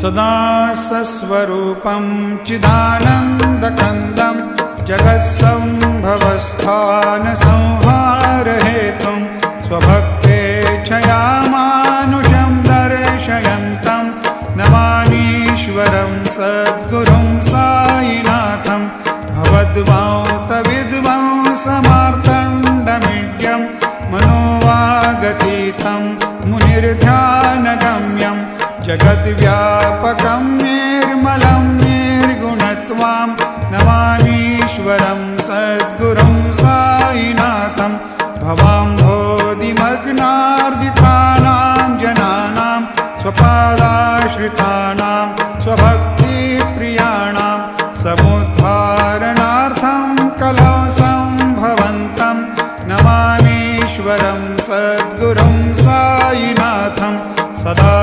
सदा सस्वरूपं चिदानन्दकन्दं जगत्सम्भवस्थानसंहारहेतुं स्वभक्ते क्षयामानुषं दर्शयन्तं नमानीश्वरं सद्गुरुं सायिनाथं भवद्वातविद्वां समार्तण्डमिड्यं मनोवागतीतं मुनिर्ध्यानगम्यं जगद्व्यापकं निर्मलं निर्गुणत्वां नमानीश्वरं सद्गुरुं सायिनाथं भवाम्भोदिमग्नार्दितानां जनानां स्वपादाश्रितानां स्वभक्तिप्रियाणां समुद्धारणार्थं कलौ सम्भवन्तं नमामीश्वरं सद्गुरुं सायिनाथं सदा